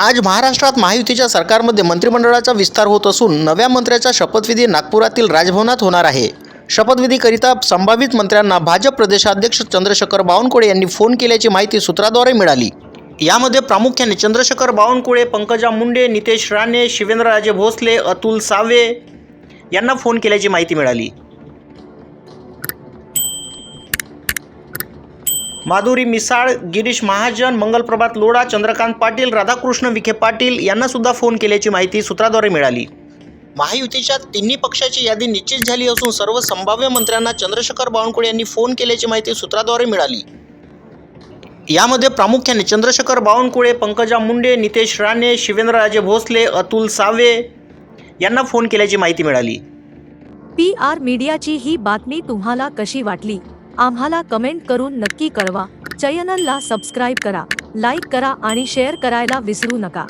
आज महाराष्ट्रात महायुतीच्या सरकारमध्ये मंत्रिमंडळाचा विस्तार होत असून नव्या मंत्र्याचा शपथविधी नागपुरातील राजभवनात होणार आहे. शपथविधीकरिता संभावित मंत्र्यांना भाजप प्रदेशाध्यक्ष चंद्रशेखर बावनकुळे यांनी फोन केल्याची माहिती सूत्राद्वारे मिळाली. यामध्ये प्रामुख्याने चंद्रशेखर बावनकुळे पंकजा मुंडे नितेश राणे शिवेंद्रराजे भोसले अतुल सावे यांना फोन केल्याची माहिती मिळाली. माधुरी मिसाळ गिरीश महाजन मंगलप्रभात लोढा चंद्रकांत पाटील राधाकृष्ण विखे पाटील यांना सुद्धा फोन केल्याची माहिती सूत्राद्वारे मिळाली. महायुतीच्या तिन्ही पक्षाची यादी निश्चित झाली असून सर्व संभाव्य मंत्र्यांना चंद्रशेखर बावनकुळे यांनी फोन केल्याची माहिती सूत्राद्वारे मिळाली. यामध्ये प्रामुख्याने चंद्रशेखर बावनकुळे पंकजा मुंडे नितेश राणे शिवेंद्रराजे भोसले अतुल सावे यांना फोन केल्याची माहिती मिळाली. पी आर मीडियाची ही बातमी तुम्हाला कशी वाटली? आम्हाला कमेंट करून नक्की कळवा. चॅनलला सबस्क्राईब करा लाईक करा आणि शेअर करायला विसरू नका.